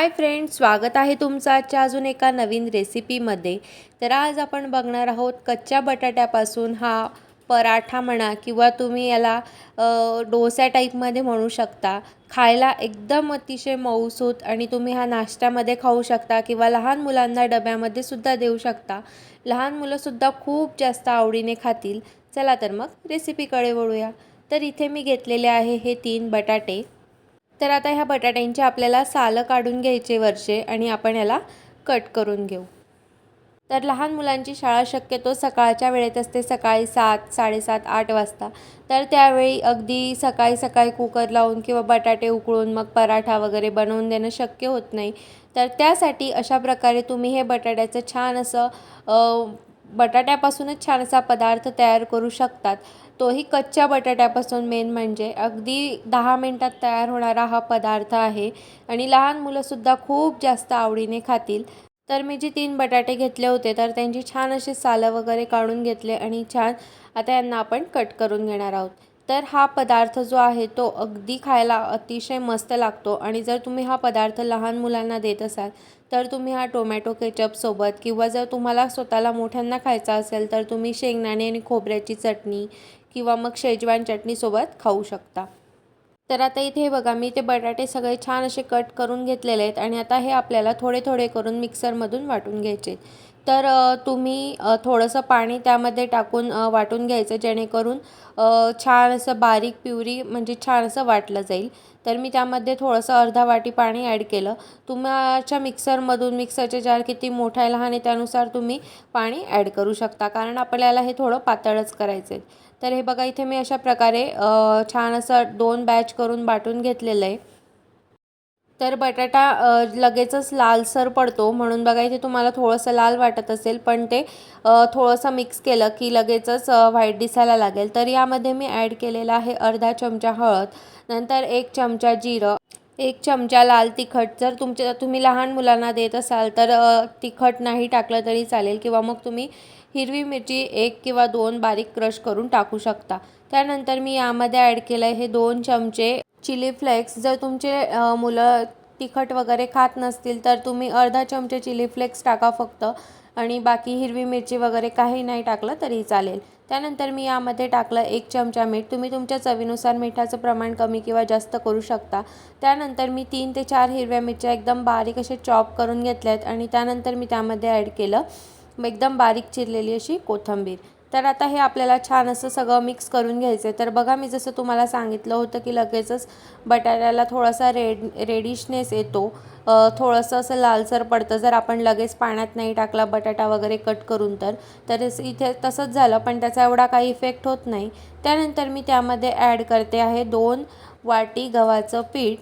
Hi friends स्वागत आहे तुमचं आजच्या अजून एका नवीन रेसिपीमध्ये. तर आज आपण बघणार आहोत कच्च्या बटाट्यापासून हा पराठा म्हणा किंवा तुम्ही याला डोसा टाईपमध्ये म्हणू शकता. खायला एकदम अतिशय मऊसूत आणि तुम्ही हा नाश्त्यामध्ये खाऊ शकता किंवा लहान मुलांना डब्यामध्ये सुद्धा देऊ शकता. लहान मुलंसुद्धा खूप जास्त आवडीने खातील. चला तर मग रेसिपीकडे वळूया. तर इथे मी घेतलेले आहे हे तीन बटाटे. तर आता ह्या बटाट्यांची आपल्याला सालं काढून घ्यायचे वरचे आणि आपण याला कट करून घेऊ. तर लहान मुलांची शाळा शक्यतो सकाळच्या वेळेत असते सकाळी सात साडेसात आठ वाजता. तर त्यावेळी अगदी सकाळी सकाळी कुकर लावून किंवा बटाटे उकळून मग पराठा वगैरे बनवून देणं शक्य होत नाही. तर त्यासाठी अशा प्रकारे तुम्ही हे बटाट्याचं छान असं बटाट्यापासूनच छान असा पदार्थ तयार करू शकतात. तोही कच्च्या बटाट्यापासून मेन म्हणजे. अगदी दहा मिनटात तयार होणारा हा पदार्थ आहे आणि लहान मुलंसुद्धा खूप जास्त आवडीने खातील. तर मी जे तीन बटाटे घेतले होते तर त्यांची छान अशी सालं वगैरे काढून घेतले आणि छान आता यांना आपण कट करून घेणार आहोत. तर हा पदार्थ जो आहे तो अगदी खायला अतिशय मस्त लागतो आणि जर तुम्ही हा पदार्थ लहान मुलांना देत असाल तर तुम्ही हा टोमॅटो केचपसोबत किंवा जर तुम्हाला स्वतःला मोठ्यांना खायचा असेल तर तुम्ही शेंगदाणे आणि खोबऱ्याची चटणी किंवा मग शेजवान चटणीसोबत खाऊ शकता. तर आता इथे बघा मी ते बटाटे सगळे छान असे कट करून घेतलेले आहेत आणि आता हे आपल्याला थोडे थोडे करून मिक्सरमधून वाटून घ्यायचे तर तुम्ही थोडंसं पाणी त्यामध्ये टाकून वाटून घ्यायचं जेणेकरून छान असं बारीक पिवरी म्हणजे छान असं वाटलं जाईल. तर मी त्यामध्ये थोडंसं अर्धा वाटी पाणी ॲड केलं. तुमच्या मिक्सरमधून मिक्सरचे जार किती मोठा आहे लहान आहे त्यानुसार तुम्ही पाणी ॲड करू शकता. कारण आपल्याला हे थोडं पातळच करायचं आहे तर हे बघा इथे मी अशा प्रकारे छान असं दोन बॅच करून बाटून घेतलेलं आहे. तर बटाटा लगेचच लालसर पडतो. म्हणून बघा इथे तुम्हाला थोडंसं लाल वाटत असेल पण ते थोडंसं मिक्स केलं की लगेचच व्हाईट दिसायला लागेल. तर यामध्ये मी ॲड केलेला आहे अर्धा चमचा हळद नंतर एक चमचा जिरं एक चमचा लाल तिखट. जर तुमच्या तुम्ही लहान मुलांना देत असाल तर तिखट नाही टाकलं तरी चालेल किंवा मग तुम्ही हिरवी मिरची एक किंवा दोन बारीक क्रश करून टाकू शकता. त्यानंतर मी यामध्ये ॲड केलं आहे हे दोन चमचे चिली फ्लेक्स जर तुमचे मुलं तिखट वगैरे खात नसतील तर तुम्ही अर्धा चमचे चिली फ्लेक्स टाका फक्त. आणि बाकी हिरवी मिरची वगैरे काही नाही टाकलं तरी चालेल. त्यानंतर मी यामध्ये टाकलं एक चमचा मीठ. तुम्ही तुमच्या चवीनुसार मिठाचं प्रमाण कमी किंवा जास्त करू शकता. त्यानंतर मी तीन ते चार हिरव्या मिरच्या एकदम बारीक असे चॉप करून घेतल्या आहेत आणि त्यानंतर मी त्यामध्ये ॲड केलं मग एकदम बारीक चिरलेली अशी कोथिंबीर. तर आता हे आपल्याला छान असं सगळं मिक्स करून घ्यायचं आहे तर बघा मी जसं तुम्हाला सांगितलं होतं की लगेचच बटाट्याला थोडासा रेड रेडिशनेस येतो. थोडंसं असं लालसर पडतं. जर आपण लगेच पाण्यात नाही टाकला बटाटा वगैरे कट करून तर तर इथे तसंच झालं पण त्याचा एवढा काही इफेक्ट होत नाही. त्यानंतर मी त्यामध्ये ॲड करते आहे दोन वाटी गव्हाचं पीठ.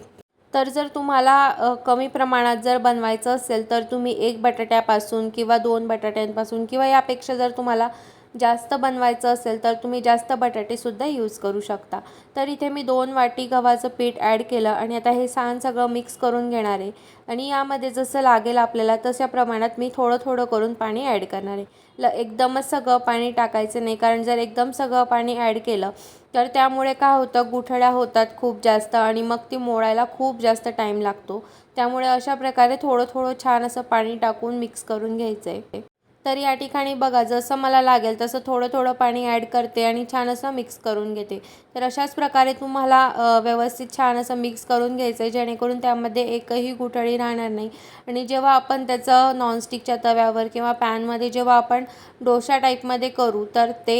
तर जर तुम्हाला कमी प्रमाणात जर बनवायचं असेल तर तुम्ही एक बटाट्यापासून किंवा दोन बटाट्यांपासून किंवा यापेक्षा जर तुम्हाला जास्त बनवायचं असेल तर तुम्ही जास्त बटाटेसुद्धा यूज करू शकता. तर इथे मी दोन वाटी गव्हाचं पीठ ॲड केलं आणि आता हे छान सगळं मिक्स करून घेणार आहे. आणि यामध्ये जसं लागेल आपल्याला तशा प्रमाणात मी थोडं थोडं करून पाणी ॲड करणार आहे. ल एकदमच सगळं पाणी टाकायचं नाही कारण जर एकदम सगळं पाणी ॲड केलं तर त्यामुळे काय होतं गुठळ्या होतात खूप जास्त आणि मग ती मोडायला खूप जास्त टाईम लागतो. त्यामुळे अशा प्रकारे थोडं थोडं छान असं पाणी टाकून मिक्स करून घ्यायचं आहे तर या ठिकाणी बघा जसं मला लागेल तसं थोडं थोडं पाणी ॲड करते आणि छान असं मिक्स करून घेते. तर अशाच प्रकारे तुम्हाला व्यवस्थित छान असं मिक्स करून घ्यायचं आहे जेणेकरून त्यामध्ये एकही गुठळी राहणार नाही. आणि जेव्हा आपण त्याचं नॉनस्टिकच्या तव्यावर किंवा पॅनमध्ये जेव्हा आपण डोसा टाईपमध्ये करू तर ते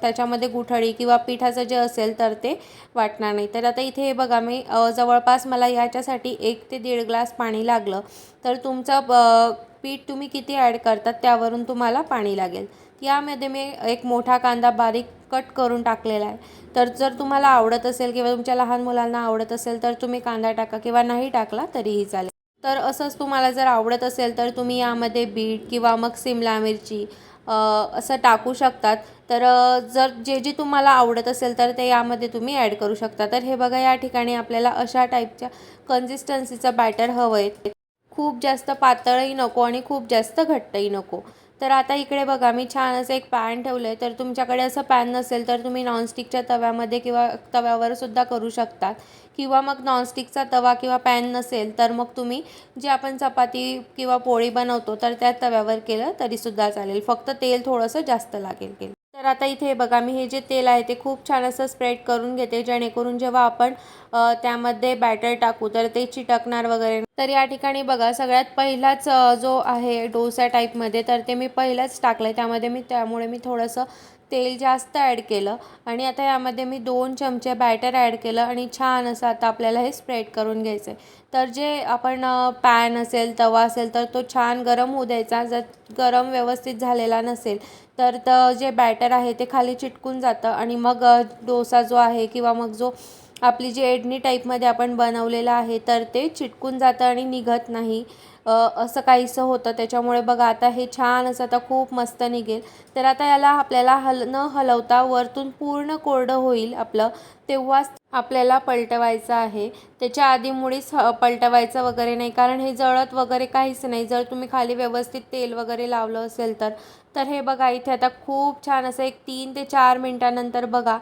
त्याच्यामध्ये गुठळी किंवा पिठाचं जे असेल तर ते वाटणार नाही. तर आता इथे हे बघा मी जवळपास मला याच्यासाठी एक ते दीड ग्लास पाणी लागलं. तर तुमचं पीठ तुम्ही किती ॲड करतात त्यावरून तुम्हाला पाणी लागेल. यामध्ये मी एक मोठा कांदा बारीक कट करून टाकलेला आहे. तर जर तुम्हाला आवडत असेल किंवा तुमच्या लहान मुलांना आवडत असेल तर तुम्ही कांदा टाका किंवा नाही टाकला तरीही चालेल. तर असंच तुम्हाला जर आवडत असेल तर तुम्ही यामध्ये बीट किंवा मग सिमला मिरची असं टाकू शकतात. तर जर जे जे तुम्हाला आवडत असेल तर ते यामध्ये तुम्ही ॲड करू शकता. तर हे बघा या ठिकाणी आपल्याला अशा टाईपच्या कन्सिस्टन्सीचं बॅटर हवं आहे. खूप जास्त पातळही नको आणि खूप जास्त घट्टही नको. तर आता इकडे बघा मी छान असं एक पॅन ठेवलं आहे तर तुमच्याकडे असं पॅन नसेल तर तुम्ही नॉनस्टिकच्या तव्यामध्ये किंवा तव्यावर सुद्धा करू शकतात. किंवा मग नॉनस्टिकचा तवा किंवा पॅन नसेल तर मग तुम्ही जे आपण चपाती किंवा पोळी बनवतो तर त्या तव्यावर केलं तरीसुद्धा चालेल. फक्त तेल थोडंसं जास्त लागेल तर आता इथे बघा मी हे जे तेल आहे ते खूप छान असं स्प्रेड करून घेते जेणेकरून जेव्हा आपण त्यामध्ये बॅटर टाकू तर ते चिटकणार वगैरे तर या ठिकाणी बघा सगळ्यात पहिलाच जो आहे डोसा टाईपमध्ये तर ते मी पहिलाच टाकलं आहे त्यामध्ये मी त्यामुळे मी थोडंसं तेल जास्त ॲड केलं. आणि आता यामध्ये मी दोन चमचे बॅटर ॲड केलं आणि छान असं आता आपल्याला हे स्प्रेड करून घ्यायचं आहे तर जे आपण पॅन असेल तवा असेल तर तो छान गरम होऊ द्यायचा. जर गरम व्यवस्थित झालेला नसेल तर तर जे बॅटर आहे ते खाली चिटकून जातं. आणि मग डोसा जो आहे किंवा मग जो आपली जी एडनी टाईपमध्ये आपण बनवलेला आहे तर ते चिटकून जातं आणि निघत नाही. असं काहीसं होतं. त्याच्यामुळे बघा आता हे छान असं आता खूप मस्त निघेल. तर आता याला आपल्याला हल न हलवता वरतून पूर्ण कोरडं होईल आपलं. तेव्हाच आपल्याला पलटवायचं आहे. त्याच्या आधी मुळीच पलटवायचं वगैरे नाही. कारण हे जळत वगैरे काहीच नाही. जर तुम्ही खाली व्यवस्थित तेल वगैरे लावलं असेल तर. तर हे बघा इथे आता खूप छान असं एक तीन ते चार मिनटानंतर बघा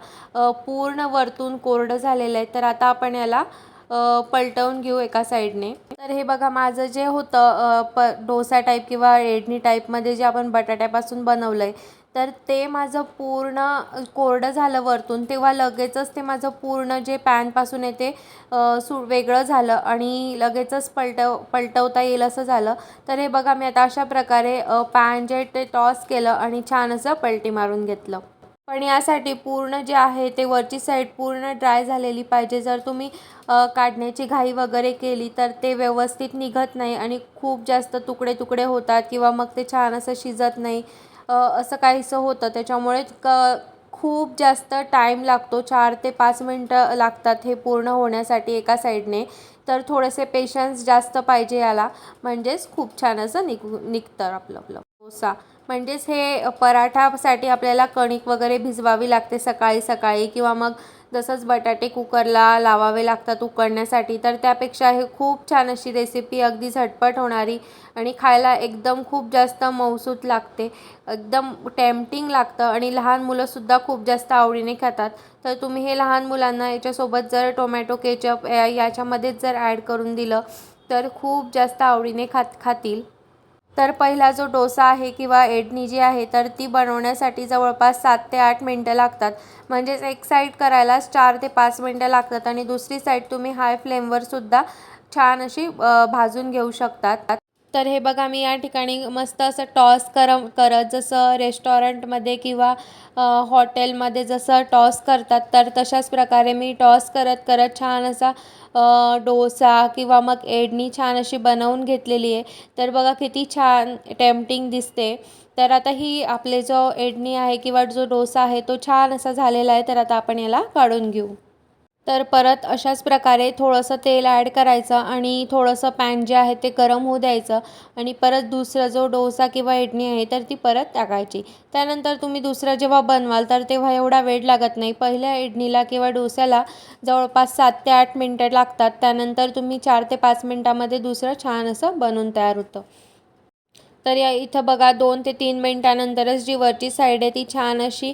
पूर्ण वरतून कोरडं झालेलं आहे. तर आता आपण याला पलटवून घेऊ एका साईडने. तर हे बघा माझं जे होतं प डोसा टाईप किंवा इडली टाईपमध्ये जे आपण बटाट्यापासून बनवलं आहे तर ते माझं पूर्ण कोरडं झालं वरतून. तेव्हा लगेचच ते माझं पूर्ण जे पॅनपासून आहे ते सु वेगळं झालं आणि लगेचच पलटव पलटवता येईल असं झालं. तर हे बघा मी आता अशा प्रकारे पॅन जे ते टॉस केलं आणि छान असं पलटी मारून घेतलं. पण यासाठी पूर्ण जे आहे ते वरची साईड पूर्ण ड्राय झालेली पाहिजे. जर तुम्ही काढण्याची घाई वगैरे केली तर ते व्यवस्थित निघत नाही आणि खूप जास्त तुकडे तुकडे होतात किंवा मग ते छान असं शिजत नाही. असं काहीसं होतं. त्याच्यामुळे क खूप जास्त टाईम लागतो. चार ते पाच मिनटं लागतात हे पूर्ण होण्यासाठी एका साईडने तर थोडेसे पेशन्स जास्त पाहिजे याला. म्हणजेच खूप छान असं निघू निघतं आपलं आपलं. डोसा. म्हणजेच हे पराठासाठी आपल्याला कणिक वगैरे भिजवावी लागते सकाळी सकाळी किंवा मग जसंच बटाटे कुकरला लावावे लागतात उकडण्यासाठी तर त्यापेक्षा हे खूप छान अशी रेसिपी अगदी झटपट होणारी आणि खायला एकदम खूप जास्त मौसूत लागते. एकदम टेम्पटिंग लागतं आणि लहान मुलंसुद्धा खूप जास्त आवडीने खातात. तर तुम्ही हे लहान मुलांना याच्यासोबत जर टोमॅटो केचप याच्यामध्येच जर ॲड करून दिलं तर खूप जास्त आवडीने खात खातील तर पहिला जो डोसा आहे किंवा एडणी जी आहे तर ती बनवण्यासाठी जवळपास सात ते आठ मिनटं लागतात. म्हणजेच एक साईड करायलाच चार ते पाच मिनटं लागतात आणि दुसरी साईड तुम्ही हाय फ्लेमवरसुद्धा छान अशी भाजून घेऊ शकतात. तर हे बघा मी या ठिकाणी मस्त असं टॉस करम करत जसं रेस्टॉरंटमध्ये किंवा हॉटेलमध्ये जसं टॉस करतात तर तशाच प्रकारे मी टॉस करत करत छान असा डोसा किंवा मग एडणी छान अशी बनवून घेतलेली आहे. तर बघा किती छान टेम्पटिंग दिसते. तर आता ही आपले जो एडणी आहे किंवा जो डोसा आहे तो छान असा झालेला आहे. तर आता आपण याला काढून घेऊ. तर परत अशाच प्रकारे थोडंसं तेल ॲड करायचं आणि थोडंसं पॅन जे आहे ते गरम होऊ द्यायचं. आणि परत दुसरं जो डोसा किंवा इडली आहे तर ती परत टाकायची. त्यानंतर तुम्ही दुसरं जेव्हा बनवाल तर तेव्हा एवढा वेळ लागत नाही. पहिल्या इडलीला किंवा डोस्याला जवळपास सात ते आठ मिनटं लागतात. त्यानंतर तुम्ही चार ते पाच मिनटामध्ये दुसरं छान असं बनवून तयार होतं. तर या इथं बघा दोन ते तीन मिनटानंतरच जी वरची साईड आहे ती छान अशी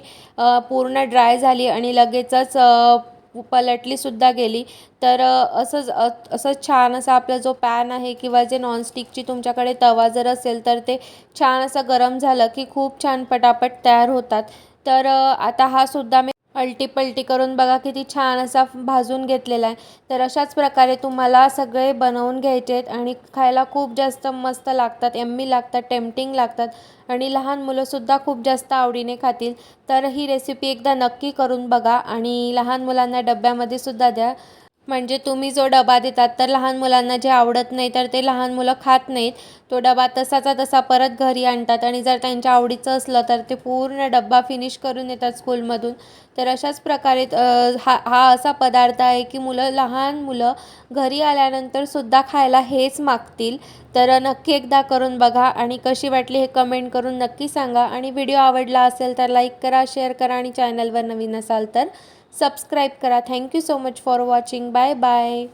पूर्ण ड्राय झाली आणि लगेचच पलटलीसुद्धा गेली. तर असंच असंच छान असा आपला जो पॅन आहे किंवा जे नॉनस्टिकची तुमच्याकडे तवा जर असेल तर ते छान असं गरम झालं की खूप छान पटापट तयार होतात. तर आता हा सुद्धा मी अलटी पलटी करून बघा किती छान असा भाजून घेतलेला आहे. तर अशाच प्रकारे तुम्हाला सगळे बनवून घ्यायचे आहेत आणि खायला खूप जास्त मस्त लागतात एम्मी लागतात टेम्पटिंग लागतात आणि लहान मुलंसुद्धा खूप जास्त आवडीने खातील. तर ही रेसिपी एकदा नक्की करून बघा आणि लहान मुलांना डब्यामध्ये सुद्धा द्या. म्हणजे तुम्ही जो डबा देतात तर लहान मुलांना जे आवडत नाही तर ते लहान मुलं खात नाहीत. तो डबा तसाचा तसा परत घरी आणतात आणि जर त्यांच्या आवडीचं असलं तर ते पूर्ण डब्बा फिनिश करून येतात स्कूलमधून तर अशाच प्रकारे हा हा असा पदार्थ आहे की मुलं लहान मुलं घरी आल्यानंतर सुद्धा खायला हेच मागतील. तर नक्की एकदा करून बघा आणि कशी वाटली हे कमेंट करून नक्की सांगा. आणि व्हिडिओ आवडला असेल तर लाईक करा शेअर करा आणि चॅनलवर नवीन असाल तर सबस्क्राईब करा. Thank you so much for watching bye bye